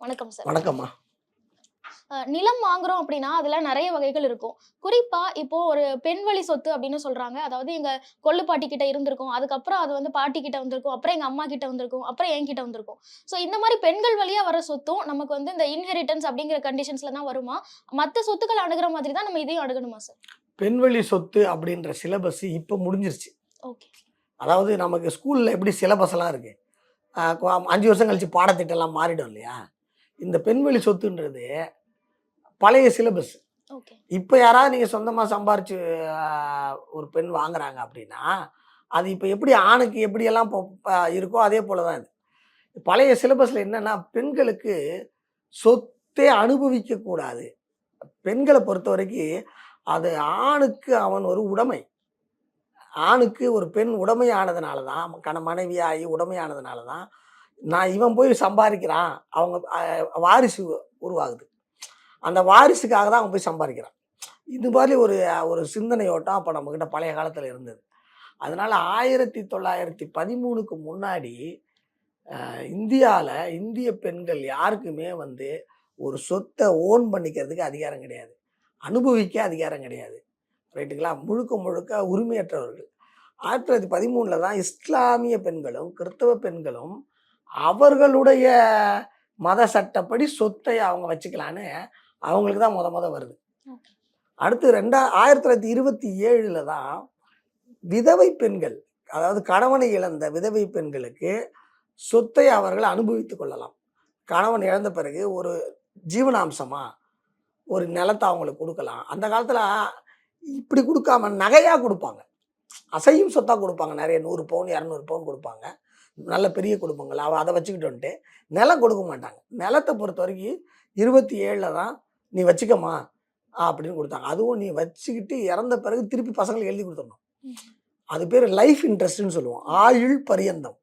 வணக்கம் சார் வணக்கம்மா. நிலம் வாங்குறோம் அப்படின்னா அதுல நிறைய வகைகள் இருக்கும். குறிப்பா இப்போ ஒரு பெண் வழி சொத்து அப்படின்னு சொல்றாங்க. அதாவது எங்க கொள்ளு பாட்டி கிட்ட இருந்திருக்கும். அதுக்கப்புறம் அது வந்து பாட்டி கிட்ட வந்திருக்கும். அப்புறம் எங்க அம்மா கிட்ட வந்திருக்கும். அப்புறம் என் கிட்ட வந்திருக்கும். ஸோ இந்த மாதிரி பெண்கள் வழியா வர சொத்தும் நமக்கு வந்து இந்த இன்ஹெரிட்டன்ஸ் அப்படிங்கிற கண்டிஷன்ஸ்ல தான் வருமா? மத்த சொத்துக்கள் அணுகிற மாதிரி தான் நம்ம இதையும் அணுகணுமா சார் பெண்வழி சொத்து அப்படின்ற சிலபஸ் இப்போ முடிஞ்சிருச்சு. ஓகே அதாவது நமக்கு ஸ்கூலில் எப்படி சிலபஸ் எல்லாம் இருக்கு? ஆஹ் கொ- அஞ்சு வருஷம் கழிச்சு பாடத்திட்டம்லாம் மாறிடும் இல்லையா? இந்த பெண்வழி சொத்துன்றது பழைய சிலபஸ் இப்போ யாராவது நீங்கள் சொந்தமாக சம்பாரிச்சு ஒரு பெண் வாங்குறாங்க அப்படின்னா அது இப்போ எப்படி ஆணுக்கு எப்படியெல்லாம் இருக்கோ அதே போல தான் இது. பழைய சிலபஸில் என்னன்னா பெண்களுக்கு சொத்தே அனுபவிக்க கூடாது. பெண்களை பொறுத்த வரைக்கும் அது ஆணுக்கு அவன் ஒரு உடைமை. ஆணுக்கு ஒரு பெண் உடைமையானதுனால தான் கண மனைவியாகி உடைமையானதுனால தான் நான் இவன் போய் சம்பாதிக்கிறான். அவங்க வாரிசு உருவாகுது. அந்த வாரிசுக்காக தான் அவன் போய் சம்பாதிக்கிறான். இது மாதிரி ஒரு ஒரு சிந்தனையோட்டம் அப்போ நம்மக்கிட்ட பழைய காலத்தில் இருந்தது. அதனால் ஆயிரத்தி தொள்ளாயிரத்தி பதிமூணுக்கு முன்னாடி இந்தியாவில் இந்திய பெண்கள் யாருக்குமே வந்து ஒரு சொத்தை ஓன் பண்ணிக்கிறதுக்கு அதிகாரம் கிடையாது. அனுபவிக்க அதிகாரம் கிடையாது. ரைட்டுங்களா முழுக்க முழுக்க உரிமையற்றவர்கள். ஆயிரத்தி தொள்ளாயிரத்தி பதிமூணில் தான் இஸ்லாமிய பெண்களும் கிறிஸ்தவ பெண்களும் அவர்களுடைய மத சட்டப்படி சொத்தை அவங்க வச்சுக்கலான்னு அவங்களுக்கு தான் முத முத வருது. அடுத்து ரெண்டா ஆயிரத்தி தொள்ளாயிரத்தி இருபத்தி ஏழில் தான் விதவை பெண்கள் அதாவது கணவனை இழந்த விதவை பெண்களுக்கு சொத்தை அவர்கள் அனுபவித்துக் கொள்ளலாம். கணவன் இழந்த பிறகு ஒரு ஜீவனாம்சமா ஒரு நிலத்தை அவங்களுக்கு கொடுக்கலாம். அந்த காலத்தில் இப்படி கொடுக்காம நகையாக கொடுப்பாங்க. அசையும் சொத்தாக கொடுப்பாங்க. நிறைய நூறு பவுன் இரநூறு பவுன் கொடுப்பாங்க. நல்ல பெரிய குடும்பங்கள். அவ அதை வச்சுக்கிட்டு வந்துட்டு நிலம் கொடுக்க மாட்டாங்க. நிலத்தை பொறுத்த வரைக்கும் இருபத்தி ஏழில் தான் நீ வச்சுக்கம்மா அப்படின்னு கொடுத்தாங்க. அதுவும் நீ வச்சுக்கிட்டு இறந்த பிறகு திருப்பி பசங்களுக்கு எழுதி கொடுத்துடணும். அது பேர் லைஃப் இன்ட்ரெஸ்ட்னு சொல்லுவோம். ஆயுள் பரியந்தம்.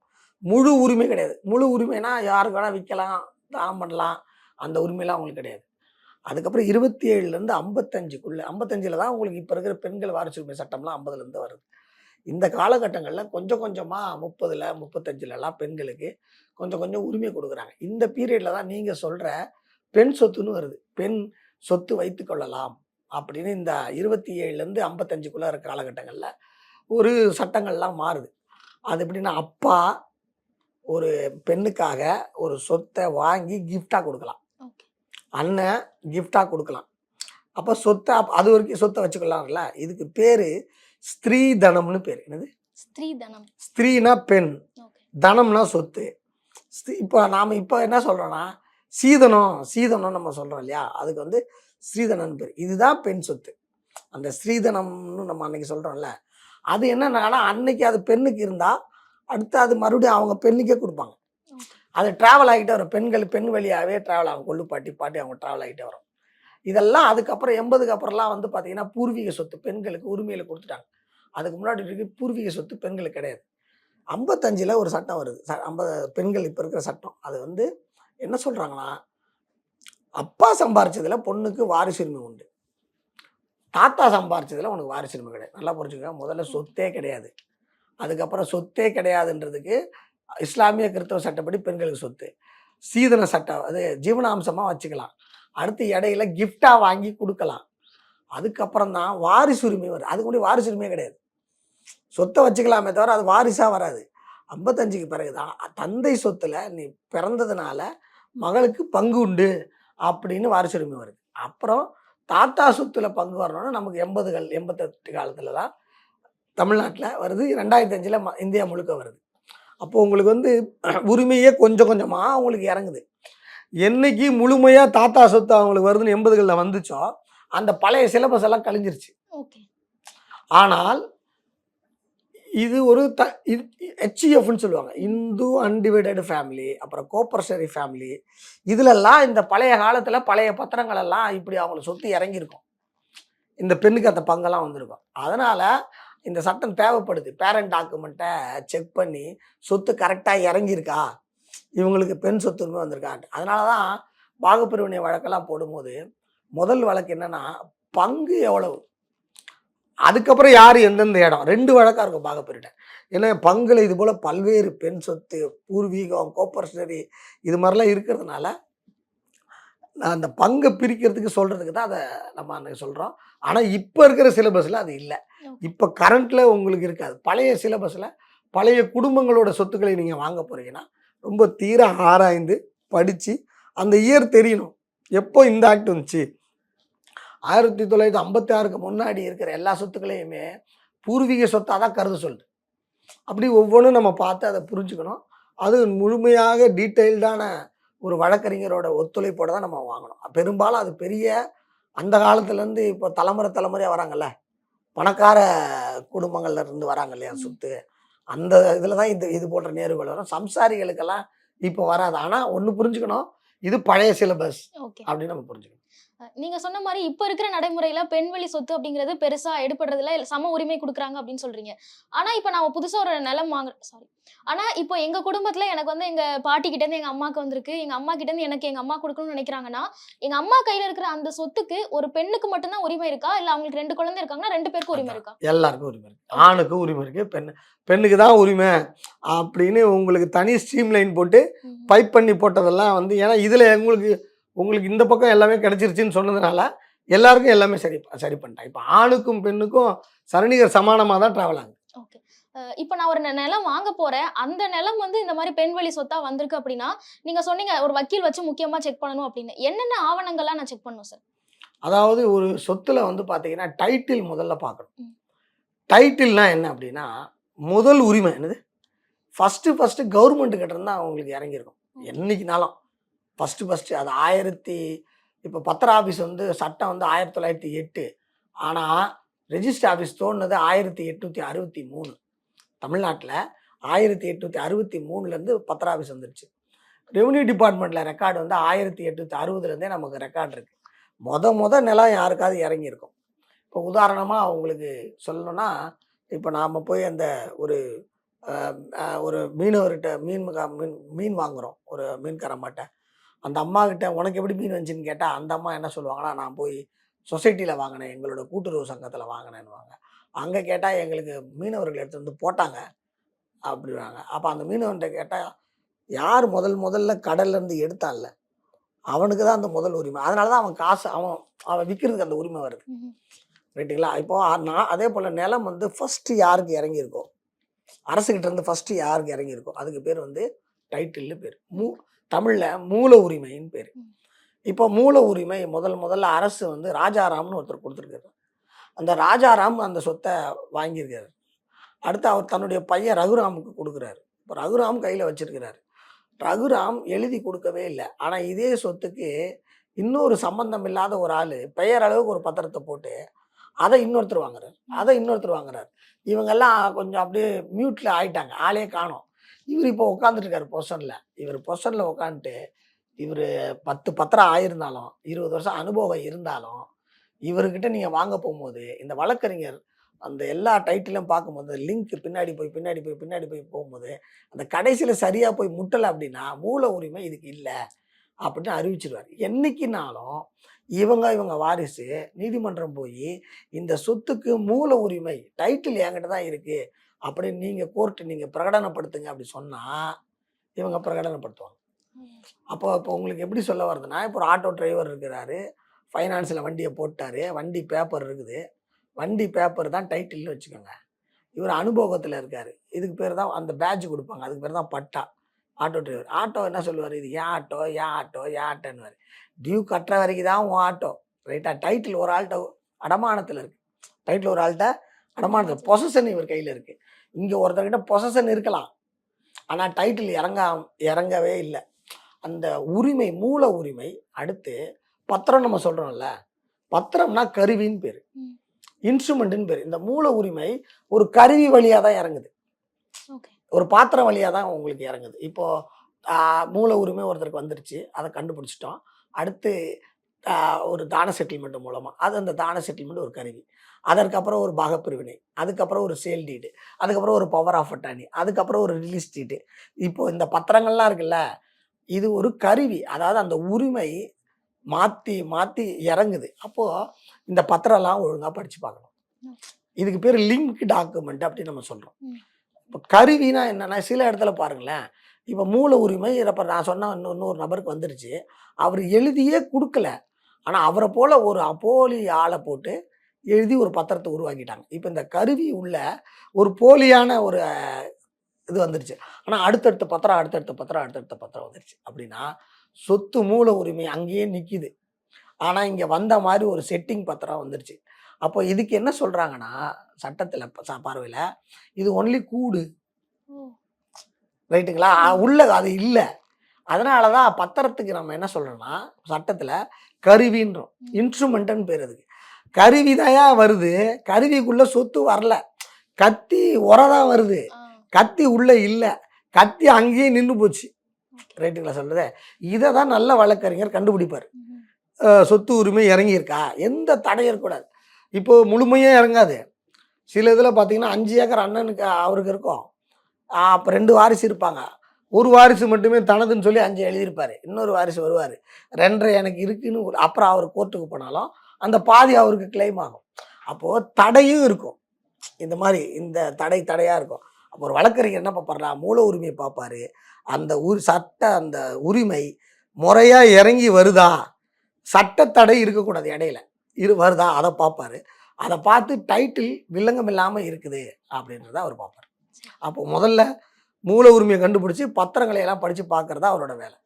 முழு உரிமை கிடையாது. முழு உரிமைனா யாருக்கு வேணால் விற்கலாம் தானம் பண்ணலாம். அந்த உரிமையெல்லாம் அவங்களுக்கு கிடையாது. அதுக்கப்புறம் இருபத்தி ஏழுலேருந்து ஐம்பத்தஞ்சுக்குள்ளே ஐம்பத்தஞ்சில் தான் உங்களுக்கு இப்போ இருக்கிற பெண்கள் வாரிசு உரிமை சட்டம்லாம் ஐம்பதுலேருந்து வருது. இந்த காலகட்டங்களில் கொஞ்சம் கொஞ்சமாக முப்பதில் முப்பத்தஞ்சுலலாம் பெண்களுக்கு கொஞ்சம் கொஞ்சம் உரிமை கொடுக்குறாங்க. இந்த பீரியடில் தான் நீங்கள் சொல்கிற பெண் சொத்துன்னு வருது. பெண் சொத்து வைத்து கொள்ளலாம் அப்படின்னு இந்த இருபத்தி ஏழுலேருந்து ஐம்பத்தஞ்சுக்குள்ளே இருக்கிற காலகட்டங்களில் ஒரு சட்டங்கள்லாம் மாறுது. அது எப்படின்னா அப்பா ஒரு பெண்ணுக்காக ஒரு சொத்தை வாங்கி கிஃப்டாக கொடுக்கலாம். அண்ணன் கிஃப்டாக கொடுக்கலாம். அப்போ சொத்தை அது வரைக்கும் சொத்தை வச்சுக்கலாம்ல. இதுக்கு பேர் ஸ்திரீதனம்னு பேர். என்னது? ஸ்திரீ தனம் ஸ்திரீனா பெண். தனம்னா சொத்து. இப்போ நாம் இப்போ என்ன சொல்கிறோன்னா சீதனம் சீதனம் நம்ம சொல்கிறோம் இல்லையா? அதுக்கு வந்து ஸ்ரீதனன் பேர். இதுதான் பெண் சொத்து. அந்த ஸ்ரீதனம்னு நம்ம அன்னைக்கு சொல்கிறோம்ல அது என்னன்னா அன்னைக்கு அது பெண்ணுக்கு இருந்தால் அடுத்து அது மறுபடியும் அவங்க பெண்ணுக்கே கொடுப்பாங்க. அது ட்ராவல் ஆகிட்டே வரும். பெண்கள் பெண் வழியாகவே ட்ராவல் ஆகும். கொள்ளு பாட்டி பாட்டி அவங்க ட்ராவல் ஆகிட்டே வரும். இதெல்லாம் அதுக்கப்புறம் எண்பதுக்கு அப்புறம்லாம் வந்து பார்த்தீங்கன்னா பூர்வீக சொத்து பெண்களுக்கு உரிமையில கொடுத்துட்டாங்க. அதுக்கு முன்னாடி இருக்கு பூர்வீக சொத்து பெண்களுக்கு கிடையாது. ஐம்பத்தஞ்சில் ஒரு சட்டம் வருது. ச ஐம்பது பெண்கள் இப்போ இருக்கிற சட்டம். அது வந்து என்ன சொல்கிறாங்கன்னா அப்பா சம்பாரிச்சதுல பொண்ணுக்கு வாரிசுரிமை உண்டு. தாத்தா சம்பாரிச்சதுல உனக்கு வாரிசுரிமை கிடையாது. நல்லா புரிஞ்சுக்கோங்க. முதல்ல சொத்தே கிடையாது. அதுக்கப்புறம் சொத்தே கிடையாதுன்றதுக்கு இஸ்லாமிய கிறிஸ்தவ சட்டப்படி பெண்களுக்கு சொத்து. சீதன சட்டம் அது ஜீவனாம்சமாக வச்சுக்கலாம். அடுத்து இடையில கிஃப்டாக வாங்கி கொடுக்கலாம். அதுக்கப்புறம் தான் வாரிசுரிமை வரும். அதுக்கு முன்னாடி வாரிசுரிமையே கிடையாது. சொத்தை வச்சுக்கலாமே தவிர அது வாரிசாக வராது. ஐம்பத்தஞ்சுக்கு பிறகு தான் தந்தை சொத்துல நீ பிறந்ததுனால மகளுக்கு பங்கு உண்டு அப்படின்னு வாரிசு உரிமை வருது. அப்புறம் தாத்தா சொத்தில் பங்கு வரணும்னா நமக்கு எண்பதுகள் எண்பத்தெட்டு காலத்தில் தான் தமிழ்நாட்டில் வருது. ரெண்டாயிரத்தி அஞ்சில் இந்தியா முழுக்க வருது. அப்போது உங்களுக்கு வந்து உரிமையே கொஞ்சம் கொஞ்சமாக அவங்களுக்கு இறங்குது. என்னைக்கு முழுமையாக தாத்தா சொத்து அவங்களுக்கு வருதுன்னு எண்பதுகளில் வந்துச்சோ அந்த பழைய சிலபஸ் எல்லாம் கழிஞ்சிருச்சு. ஓகே. ஆனால் இது ஒரு த ஹெச்இஎஃப்னு சொல்லுவாங்க. இந்து அன்டிவைடட் ஃபேமிலி அப்புறம் கோப்பர்சரி ஃபேமிலி இதிலெல்லாம் இந்த பழைய காலத்தில் பழைய பத்திரங்கள் எல்லாம் இப்படி அவங்களுக்கு சொத்து இறங்கியிருக்கும். இந்த பெண்ணுக்கு அந்த பங்கெல்லாம் வந்திருக்கும். அதனால் இந்த சட்டம் தேவைப்படுது. பேரண்ட் டாக்குமெண்ட்டை செக் பண்ணி சொத்து கரெக்டாக இறங்கியிருக்கா? இவங்களுக்கு பெண் சொத்துரிமை வந்திருக்கா அதனால தான் பாகப்பிரிவினை வழக்கெல்லாம் போடும்போது முதல் வழக்கு என்னன்னா பங்கு எவ்வளவு? அதுக்கப்புறம் யார் எந்தெந்த இடம்? ரெண்டு வழக்காக இருக்கும் பாகப்பிரிவினை. ஏன்னா பங்குல இது போல் பல்வேறு பெண் சொத்து பூர்வீகம் கோப்பர்சனரி இது மாதிரிலாம் இருக்கிறதுனால நான் அந்த பங்கை பிரிக்கிறதுக்கு சொல்கிறதுக்கு தான் அதை நம்ம அன்னைக்கு சொல்கிறோம் ஆனால் இப்போ இருக்கிற சிலபஸில் அது இல்லை. இப்போ கரண்ட்டில் உங்களுக்கு இருக்காது. பழைய சிலபஸில் பழைய குடும்பங்களோட சொத்துக்களை நீங்கள் வாங்க போகிறீங்கன்னா ரொம்ப தீர ஆராய்ந்து படித்து அந்த இயர் தெரியணும். எப்போ இந்த ஆக்ட் வந்துச்சு? ஆயிரத்தி தொள்ளாயிரத்தி ஐம்பத்தி ஆறுக்கு முன்னாடி இருக்கிற எல்லா சொத்துக்களையுமே பூர்வீக சொத்தாக தான் கருத சொல்லுது. அப்படி ஒவ்வொன்றும் நம்ம பார்த்து அதை புரிஞ்சுக்கணும். அது முழுமையாக டீட்டெயில்டான ஒரு வழக்கறிஞரோட ஒத்துழைப்போட தான் நம்ம வாங்கணும். பெரும்பாலும் அது பெரிய அந்த காலத்துலேருந்து இப்போ தலைமுறை தலைமுறையாக வராங்கல்ல. பணக்கார குடும்பங்கள்ல இருந்து வராங்க இல்லையா சொத்து. அந்த இதில் தான் இது இது போன்ற நேர்வுகள் வரும். சம்சாரிகளுக்கெல்லாம் இப்போ வராது. ஆனால் ஒன்று புரிஞ்சுக்கணும். இது பழைய சிலபஸ் ஓகே. அப்படின்னு நம்ம புரிஞ்சுக்கணும். நீங்க சொன்ன மாதிரி இப்ப இருக்கிற நடைமுறையில பெண் வழி சொத்து அப்படிங்கிறது பெருசா எடுபடுறதுல சம உரிமை கொடுக்குறாங்க அப்படின்னு சொல்றீங்க. ஆனா இப்ப நாம புதுசா ஒரு நிலம் வாங்க சாரி ஆனா இப்போ எங்க குடும்பத்துல எனக்கு வந்து எங்க பாட்டி கிட்ட இருந்து எங்க அம்மாக்கு வந்திருக்கு. எங்க அம்மா கிட்ட இருந்து எனக்கு எங்க அம்மா கொடுக்கணும்னு நினைக்கிறாங்கன்னா எங்க அம்மா கையில இருக்கிற அந்த சொத்துக்கு ஒரு பெண்ணுக்கு மட்டும்தான் உரிமை இருக்கா? இல்ல அவங்களுக்கு ரெண்டு குழந்தை இருக்காங்கன்னா ரெண்டு பேருக்கும் உரிமை இருக்கா? எல்லாருக்கும் உரிமை இருக்கு. ஆணுக்கும் உரிமை இருக்கு பெண் பெண்ணுக்கு தான் உரிமை அப்படின்னு உங்களுக்கு தனி ஸ்ட்ரீம் லைன் போட்டு. பைப் பண்ணி போட்டதெல்லாம் வந்து ஏன்னா இதில் உங்களுக்கு உங்களுக்கு இந்த பக்கம் எல்லாமே கிடைச்சிருச்சுன்னு சொன்னதுனால எல்லாருக்கும் எல்லாமே சரி சரி பண்ணிட்டாங்க. இப்போ ஆணுக்கும் பெண்ணுக்கும் சரணிகர் சமானமாக தான் ட்ராவல் ஆகுது. ஓகே இப்போ நான் ஒரு நிலம் வாங்க போறேன். அந்த நிலம் வந்து இந்த மாதிரி பெண் வழி சொத்தா வந்திருக்கு அப்படின்னா நீங்க சொன்னீங்க ஒரு வக்கீல் வச்சு முக்கியமா செக் பண்ணணும் அப்படின்னு. என்னென்ன ஆவணங்கள்லாம் நான் செக் பண்ணணும் சார் அதாவது ஒரு சொத்துல வந்து பார்த்தீங்கன்னா டைட்டில் முதல்ல பார்க்கணும். டைட்டில்னா என்ன அப்படின்னா முதல் உரிமை. என்னது? ஃபஸ்ட்டு ஃபஸ்ட்டு கவர்மெண்ட் கிட்ட இருந்தால் அவங்களுக்கு இறங்கியிருக்கும். என்னைக்குனாலும். ஃபஸ்ட்டு ஃபஸ்ட்டு அது ஆயிரத்தி இப்போ பத்திர ஆஃபீஸ் வந்து சட்டம் வந்து ஆயிரத்தி தொள்ளாயிரத்தி எட்டு. ஆனால் ரெஜிஸ்டர் ஆஃபீஸ் தோணுனது ஆயிரத்தி எட்நூற்றி அறுபத்தி மூணு. தமிழ்நாட்டில் ஆயிரத்தி எட்நூற்றி அறுபத்தி மூணுலேருந்து பத்திர ஆஃபீஸ் வந்துருச்சு. ரெவன்யூ டிபார்ட்மெண்ட்டில் ரெக்கார்டு வந்து ஆயிரத்தி எட்நூற்றி அறுபதுலேருந்தே நமக்கு ரெக்கார்டு இருக்குது மொத மொத நிலம் யாருக்காவது இறங்கியிருக்கும். இப்போ உதாரணமாக அவங்களுக்கு சொல்லணும்னா இப்போ நாம் போய் அந்த ஒரு ஒரு மீனவர்கிட்ட மீன் மீன் மீன் வாங்குகிறோம் ஒரு மீன்காரம்மாட்ட அந்த அம்மா கிட்ட உனக்கு எப்படி மீன் வந்துச்சுன்னு கேட்டால் அந்த அம்மா என்ன சொல்லுவாங்கன்னா நான் போய் சொசைட்டியில் வாங்கினேன். எங்களோட கூட்டுறவு சங்கத்தில் வாங்கினேன்னுவாங்க. அங்கே கேட்டால் எங்களுக்கு மீனவர்கள் எடுத்து வந்து போட்டாங்க. அப்படிவாங்க அப்போ அந்த மீனவன்கிட்ட கேட்டால் யார் முதல் முதல்ல கடல்ல இருந்து எடுத்தான்ல அவனுக்கு தான் அந்த முதல் உரிமை. அதனால தான் அவன் காசு அவன் அவன் விற்கிறதுக்கு அந்த உரிமை வருது. ரைட்டுங்களா? இப்போ நான் அதே போல் நிலம் வந்து ஃபஸ்ட்டு யாருக்கு இறங்கியிருக்கோ? அரசுகிட்ட இருந்து ஃபஸ்ட்டு யாருக்கு இறங்கியிருக்கோ? அதுக்கு பேர் வந்து டைட்டில்னு பேர். மூ தமிழில் மூல உரிமைன்னு பேர். இப்போ மூல உரிமை முதல் முதல்ல அரசு வந்து ராஜாராம்னு ஒருத்தர் கொடுத்துருக்காரு. அந்த ராஜாராம் அந்த சொத்தை வாங்கியிருக்காரு. அடுத்து அவர் தன்னுடைய பையன் ரகுராமுக்கு கொடுக்குறாரு. இப்போ ரகுராம் கையில் வச்சிருக்கிறாரு. ரகுராம் எழுதி கொடுக்கவே இல்லை. ஆனால் இதே சொத்துக்கு இன்னொரு சம்பந்தம் இல்லாத ஒரு ஆள் பெயர் அளவுக்கு ஒரு பத்திரத்தை போட்டு அதை இன்னொருத்தர் வாங்குறாரு. அதை இன்னொருத்தர் வாங்குறாரு. இவங்கெல்லாம் கொஞ்சம் அப்படியே மியூட்ல ஆயிட்டாங்க. ஆளே காணோம். இவர் இப்போ உட்காந்துட்டு பொசனில் இவர் பொசனில் உட்காந்துட்டு இவர் பத்து பத்திரம் ஆயிருந்தாலும் இருபது வருஷம் அனுபவம் இருந்தாலும் இவர்கிட்ட நீங்கள் வாங்க போகும்போது இந்த வழக்கறிஞர் அந்த எல்லா டைட்டிலும் பார்க்கும்போது லிங்க் பின்னாடி போய் பின்னாடி போய் பின்னாடி போய் போகும்போது அந்த கடைசியில் சரியாக போய் முட்டலை அப்படின்னா மூல உரிமை இதுக்கு இல்லை அப்படின்னு அறிவிச்சிருவார். என்னைக்குனாலும் இவங்க இவங்க வாரிசு நீதிமன்றம் போய் இந்த சொத்துக்கு மூல உரிமை டைட்டில் என்கிட்ட தான் இருக்குது அப்படின்னு நீங்கள் கோர்ட்டு நீங்கள் பிரகடனப்படுத்துங்க அப்படி சொன்னால் இவங்க பிரகடனப்படுத்துவாங்க. அப்போ இப்போ உங்களுக்கு எப்படி சொல்ல வருதுன்னா இப்போ ஒரு ஆட்டோ டிரைவர் இருக்கிறாரு ஃபைனான்ஸில் வண்டியை போட்டாரு வண்டி பேப்பர் இருக்குது. வண்டி பேப்பர் தான் டைட்டில்னு வச்சுக்கோங்க. இவர் அனுபவத்தில் இருக்காரு. இதுக்கு பேர் தான் அந்த பேட்ச் கொடுப்பாங்க. அதுக்கு பேர் தான் பட்டா. ஆட்டோ டிரைவர் ஆட்டோ என்ன சொல்லுவார்? இது ஏன் ஆட்டோ ஏன் ஆட்டோ ஏன் ஆட்டோன்னு டியூ கட்டுற வரைக்கும் தான் உன் ஆட்டோ ரைட்டா டைட்டில் ஒரு ஆள்கிட்ட அடமானத்தில் இருக்கு. டைட்டில் ஒரு ஆள்கிட்ட அடமானத்தில். பொசஷன் இவர் கையில் இருக்கு. இங்கே ஒருத்தர்கிட்ட பொசஷன் இருக்கலாம். ஆனால் டைட்டில் இறங்க இறங்கவே இல்லை. அந்த உரிமை மூல உரிமை அடுத்து பத்திரம் நம்ம சொல்கிறோம்ல பத்திரம்னா கருவின்னு பேர். ம். இன்ஸ்ட்ருமெண்ட்னு பேர். இந்த மூல உரிமை ஒரு கருவி வழியாக தான் இறங்குது. ஒரு பாத்திரம் வழியாக தான் உங்களுக்கு இறங்குது. இப்போ ஆஹ், மூல உரிமை ஒருத்தருக்கு வந்துருச்சு. அதை கண்டுபிடிச்சிட்டோம். அடுத்து ஒரு தான செட்டில்மெண்ட் மூலமாக அது அந்த தான செட்டில்மெண்ட் ஒரு கருவி. அதற்கப்புறம் ஒரு பாகப்பிரிவினை அதுக்கப்புறம் ஒரு சேல் டீடு அதுக்கப்புறம் ஒரு பவர் ஆஃப் அட்டானி அதுக்கப்புறம் ஒரு ரிலீஸ் டீடு. இப்போ இந்த பத்திரங்கள்லாம் இருக்குல்ல இது ஒரு கருவி. அதாவது அந்த உரிமை மாற்றி மாற்றி இறங்குது. அப்போது இந்த பத்திரம்லாம் ஒழுங்காக படித்து பார்க்கணும். இதுக்கு பேர் லிங்க் டாக்குமெண்ட் அப்படின்னு நம்ம சொல்கிறோம். இப்போ கருவினா என்னன்னா சில இடத்துல பாருங்களேன் இப்போ மூல உரிமை இப்போ நான் சொன்ன இன்னொரு நபருக்கு வந்துருச்சு அவர் எழுதியே கொடுக்கல. ஆனால் அவரை போல ஒரு அப்போலி ஆளை போட்டு எழுதி ஒரு பத்திரத்தை உருவாக்கிட்டாங்க. இப்போ இந்த கருவி உள்ள ஒரு போலியான ஒரு இது வந்துருச்சு. ஆனால் அடுத்தடுத்த பத்திரம் அடுத்தடுத்த பத்திரம் அடுத்தடுத்த பத்திரம் வந்துருச்சு. அப்படின்னா சொத்து மூல உரிமை அங்கேயே நிற்கிது ஆனால் இங்கே வந்த மாதிரி ஒரு செட்டிங் பத்திரம் வந்துருச்சு. அப்போ இதுக்கு என்ன சொல்கிறாங்கன்னா சட்டத்தில் பார்வையில் இது ஒன்லி கூடு. ரைட்டுங்களா? உள்ள அது இல்லை. அதனால தான் பத்திரத்துக்கு நம்ம என்ன சொல்கிறோம்னா சட்டத்தில் கருவின்றோம். இன்ஸ்ட்ருமெண்ட்டுன்னு பேர் அதுக்கு. கருவி தான் வருது. கருவிக்குள்ளே சொத்து வரல. கத்தி உரை தான் வருது கத்தி உள்ளே இல்லை. கத்தி அங்கேயே நின்று போச்சு. ரைட்டுங்களா சொல்கிறது இதை தான் நல்ல வழக்கறிஞர் கண்டுபிடிப்பார். சொத்து உரிமை இறங்கியிருக்கா? எந்த தடையும் இருக்கக்கூடாது. இப்போ முழுமையாக இறங்காது. சில இதில் பார்த்தீங்கன்னா அஞ்சு ஏக்கர் அண்ணனுக்கு அவருக்கு இருக்கும். அப்போ ரெண்டு வாரிசு இருப்பாங்க. ஒரு வாரிசு மட்டுமே தனதுன்னு சொல்லி அஞ்சு எழுதியிருப்பார். இன்னொரு வாரிசு வருவார். ரெண்டரை எனக்கு இருக்குன்னு அப்புறம் அவர் கோர்ட்டுக்கு போனாலும் அந்த பாதி அவருக்கு கிளைம் ஆகும். அப்போது தடையும் இருக்கும். இந்த மாதிரி இந்த தடை தடையாக இருக்கும். அப்போ ஒரு வழக்கறிஞர் என்ன பார்ப்பாருனா மூல உரிமையை பார்ப்பாரு. அந்த உரி சட்ட அந்த உரிமை முறையாக இறங்கி வருதா? சட்டத்தடை இருக்கக்கூடாது இடையில. இரு வருதா? அதை பார்ப்பாரு. அதை பார்த்து டைட்டில் வில்லங்கம் இல்லாமல் இருக்குது அப்படின்றத அவர் பார்ப்பார். அப்போ முதல்ல மூல உரிமையை கண்டுபிடிச்சி பத்திரங்களை எல்லாம் படித்து பார்க்கறதா அவரோட வேலை.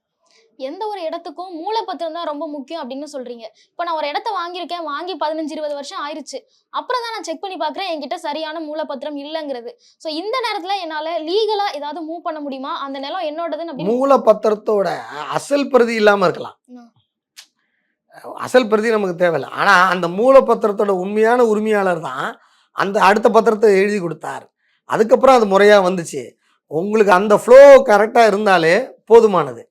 எந்த ஒரு இடத்துக்கும் மூலப்பத்திரம் தான் ரொம்ப முக்கியம் அப்படின்னு சொல்றீங்க. இப்போ நான் ஒரு இடத்த வாங்கியிருக்கேன் வாங்கி பதினஞ்சு இருபது வருஷம் ஆயிருச்சு. அப்புறம் தான் நான் செக் பண்ணி பார்க்குறேன் என்கிட்ட சரியான மூலப்பத்திரம் இல்லைங்கிறது. ஸோ இந்த நேரத்துல என்னால லீகலா ஏதாவது மூவ் பண்ண முடியுமா? அந்த நிலம் என்னோடதுன்னு அப்படின்னு மூல பத்திரத்தோட அசல் பிரதி இல்லாமல் இருக்கலாம். அசல் பிரதி நமக்கு தேவையில்லை. ஆனால் அந்த மூல பத்திரத்தோட உண்மையான உரிமையாளர் தான் அந்த அடுத்த பத்திரத்தை எழுதி கொடுத்தார். அதுக்கப்புறம் அது முறையாக வந்துச்சு. உங்களுக்கு அந்த ஃப்ளோ கரெக்டாக இருந்தாலே போதுமானது.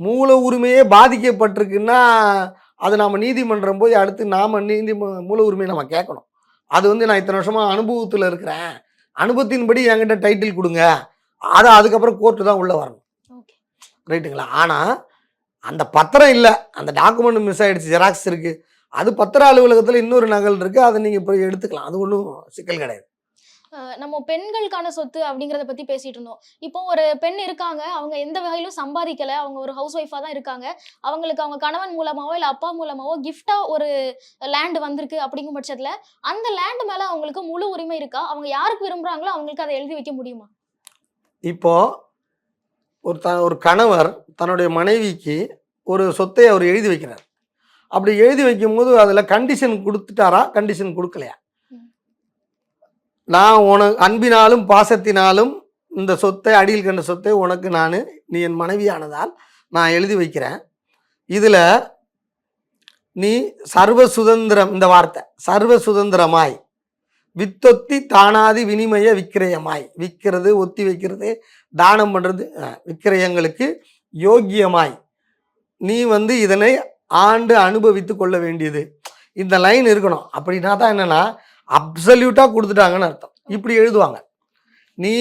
மூல உரிமையே பாதிக்கப்பட்டிருக்குன்னா அது நாம் நீதிமன்றம் போய் அடுத்து நாம் நீதி மூல உரிமையை நம்ம கேட்கணும். அது வந்து நான் இத்தனை வருஷமாக அனுபவத்தில் இருக்கிறேன். அனுபவத்தின்படி என்கிட்ட டைட்டில் கொடுங்க. அதை அதுக்கப்புறம் கோர்ட்டு தான் உள்ளே வரணும். ரைட்டுங்களா ஆனால் அந்த பத்திரம் இல்லை. அந்த டாக்குமெண்ட் மிஸ் ஆயிடுச்சு. ஜெராக்ஸ் இருக்குது அது பத்திர அலுவலகத்தில் இன்னொரு நகல் இருக்குது அதை நீங்கள் போய் எடுத்துக்கலாம். அது ஒன்றும் சிக்கல் கிடையாது. நம்ம பெண்களுக்கான சொத்து அப்படிங்கறத பத்தி பேசிட்டு இருந்தோம். இப்போ ஒரு பெண் இருக்காங்க. அவங்க எந்த வகையிலும் சம்பாதிக்கல. அவங்க ஒரு ஹவுஸ் ஒய்ஃபா தான் இருக்காங்க. அவங்களுக்கு அவங்க கணவன் மூலமாவோ இல்ல அப்பா மூலமாவோ கிஃப்டா ஒரு லேண்ட் வந்திருக்கு அப்படிங்கும் பட்சத்துல அந்த லேண்ட் மேல அவங்களுக்கு முழு உரிமை இருக்கா? அவங்க யாருக்கு விரும்புறாங்களோ அவங்களுக்கு அதை எழுதி வைக்க முடியுமா? இப்போ ஒரு த ஒரு கணவர் தன்னுடைய மனைவிக்கு ஒரு சொத்தை அவர் எழுதி வைக்கிறார். அப்படி எழுதி வைக்கும்போது அதில் கண்டிஷன் கொடுத்துட்டாரா? கண்டிஷன் கொடுக்கலையா? நான் உனக்கு அன்பினாலும் பாசத்தினாலும் இந்த சொத்தை அடியில் கண்ட சொத்தை உனக்கு நான் நீ என் மனைவியானதால் நான் எழுதி வைக்கிறேன். இதில் நீ சர்வ சுதந்திரம் இந்த வார்த்தை சர்வ சுதந்திரமாய் வித்தொத்தி தானாதி வினிமய விக்கிரயமாய் விற்கிறது ஒத்தி வைக்கிறது தானம் பண்ணுறது விக்கிரயங்களுக்கு யோக்கியமாய் நீ வந்து இதனை ஆண்டு அனுபவித்து கொள்ள வேண்டியது. இந்த லைன் இருக்கணும். அப்படின்னா தான் என்னென்னா அப்சல்யூட்டாக கொடுத்துட்டாங்கன்னு அர்த்தம். இப்படி எழுதுவாங்க. நீ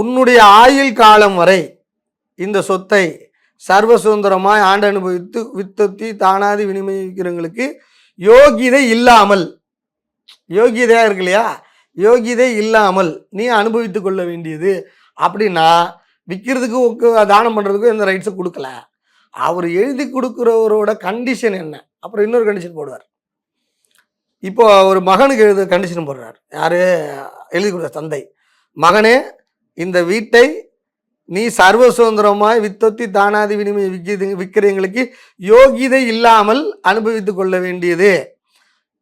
உன்னுடைய ஆயுள் காலம் வரை இந்த சொத்தை சர்வ சுதந்திரமாய் ஆண்டு அனுபவித்து வித்தொத்தி தானாதி வினிமயிக்கிறவங்களுக்கு யோகிதை இல்லாமல் யோகிதையாக இருக்கு இல்லையா யோகிதை இல்லாமல் நீ அனுபவித்து கொள்ள வேண்டியது. அப்படின்னா விற்கிறதுக்கு தானம் பண்ணுறதுக்கும் எந்த ரைட்ஸும் கொடுக்கல. அவர் எழுதி கொடுக்குறவரோட கண்டிஷன் என்ன? அப்புறம் இன்னொரு கண்டிஷன் போடுவார். இப்போ ஒரு மகனுக்கு எழுத கண்டிஷன் போடுறார். யார்? எழுதி கொடுத்த தந்தை. மகனே இந்த வீட்டை நீ சர்வ சுதந்திரமாய் வித்தொத்தி தானாதி வினிமய விற்கிறது விற்கிறவங்களுக்கு யோகிதை இல்லாமல் அனுபவித்து கொள்ள வேண்டியது.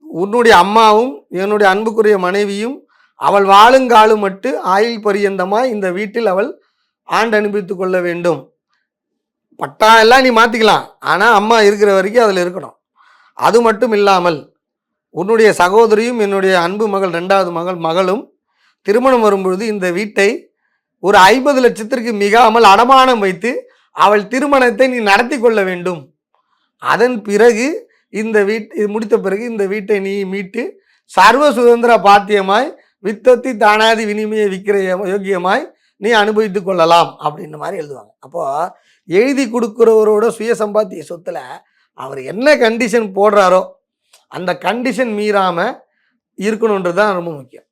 உன்னுடைய அம்மாவும் என்னுடைய அன்புக்குரிய மனைவியும் அவள் வாழுங்காலும் மட்டு ஆயுள் பரியந்தமாய் இந்த வீட்டில் அவள் ஆண்டு அனுபவித்து கொள்ள வேண்டும். பட்டா எல்லாம் நீ மாற்றிக்கலாம் ஆனால் அம்மா இருக்கிற வரைக்கும் அதில் இருக்கணும். அது மட்டும் இல்லாமல் உன்னுடைய சகோதரியும் என்னுடைய அன்பு மகள் ரெண்டாவது மகள் மகளும் திருமணம் வரும்பொழுது இந்த வீட்டை ஒரு ஐம்பது லட்சத்திற்கு மிகாமல் அடமானம் வைத்து அவள் திருமணத்தை நீ நடத்தி கொள்ள வேண்டும். அதன் பிறகு இந்த வீட் இது முடித்த பிறகு இந்த வீட்டை நீ மீட்டு சர்வ சுதந்திர பாத்தியமாய் வித்தத்தி தானாதி வினிமய விக்கிரய யோக்கியமாய் நீ அனுபவித்து கொள்ளலாம் அப்படின்ற மாதிரி எழுதுவாங்க. அப்போ எழுதி கொடுக்குறவரோட சுய சம்பாத்திய சொத்துல அவர் என்ன கண்டிஷன் போடுறாரோ அந்த கண்டிஷன் மீறாமல் இருக்கணுன்றது தான் ரொம்ப முக்கியம்.